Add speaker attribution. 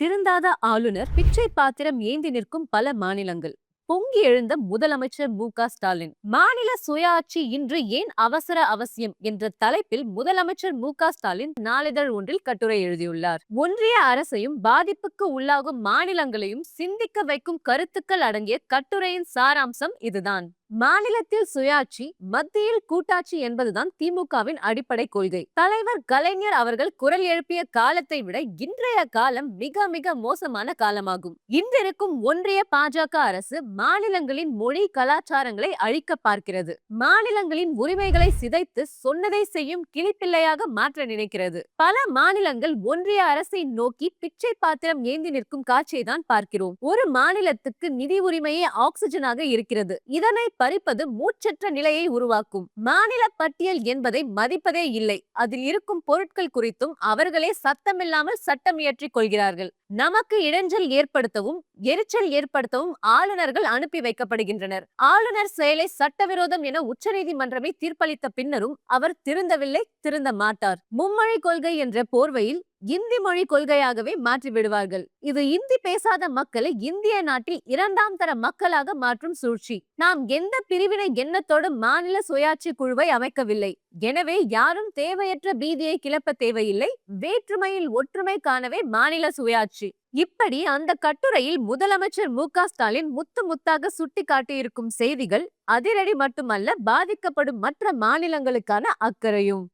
Speaker 1: திருந்தாத ஆளுநர் பிச்சை பாத்திரம் ஏந்தி நிற்கும் பல மாநிலங்கள். பொங்கி எழுந்த முதலமைச்சர் மு. க. ஸ்டாலின் மாநில சுயாட்சி இன்று ஏன் அவசர அவசியம் என்ற தலைப்பில் முதலமைச்சர் மு. க. ஸ்டாலின் நாளிதழ் ஒன்றில் கட்டுரை எழுதியுள்ளார். ஒன்றிய அரசையும் பாதிப்புக்கு உள்ளாகும் மாநிலங்களையும் சிந்திக்க வைக்கும் கருத்துக்கள் அடங்கிய கட்டுரையின் சாராம்சம் இதுதான். மாநிலத்தில் சுயாட்சி மத்தியில் கூட்டாட்சி என்பதுதான் திமுகவின் அடிப்படை கொள்கை. தலைவர் கலைஞர் அவர்கள் குரல் எழுப்பிய காலத்தை விட இன்றைய காலம் மிக மிக மோசமான காலமாகும். இன்றிருக்கும் ஒன்றிய பாஜக அரசு மாநிலங்களின் மொழி கலாச்சாரங்களை அழிக்க பார்க்கிறது. மாநிலங்களின் உரிமைகளை சிதைத்து சொன்னதை செய்யும் கிளிப்பிள்ளையாக மாற்ற நினைக்கிறது. பல மாநிலங்கள் ஒன்றிய அரசை நோக்கி பிச்சை பாத்திரம் ஏந்தி நிற்கும் காட்சியை தான் பார்க்கிறோம். ஒரு மாநிலத்துக்கு நிதி உரிமையே ஆக்சிஜனாக இருக்கிறது. இதனை பறிப்பது மூச்சற்ற நிலையை உருவாக்கும். மாநில பட்டியல் என்பதை மதிப்பதே இல்லை. அதில் இருக்கும் பொருட்கள் குறித்தும் அவர்களே சத்தமில்லாமல் சட்டம் இயற்றிக் கொள்கிறார்கள். நமக்கு இடைஞ்சல் ஏற்படுத்தவும் எரிச்சல் ஏற்படுத்தவும் ஆளுநர்கள் அனுப்பி வைக்கப்படுகின்றனர். ஆளுநர் செயலை சட்டவிரோதம் என உச்சநீதிமன்றமே தீர்ப்பளித்த பின்னரும் அவர் திருந்தவில்லை திருந்த மாட்டார். மும்மொழி கொள்கை என்ற போர்வையில் இந்தி மொழி கொள்கையாகவே மாற்றி விடுவார்கள். இது இந்தி பேசாத மக்களை இந்திய நாட்டில் இரண்டாம் தர மக்களாக மாற்றும் சூழ்ச்சி. நாம் எந்த பிரிவினை எண்ணத்தோடு மாநில சுயாட்சி குழுவை அமைக்கவில்லை. எனவே யாரும் தேவையற்ற பீதியை கிளப்ப தேவையில்லை. வேற்றுமையில் ஒற்றுமை காணவே மாநில சுயாட்சி. இப்படி அந்த கட்டுரையில் முதலமைச்சர் மு க ஸ்டாலின் முத்து முத்தாக சுட்டி காட்டியிருக்கும் செய்திகள் அதிரடி மட்டுமல்ல பாதிக்கப்படும் மற்ற மாநிலங்களுக்கான அக்கறையும்.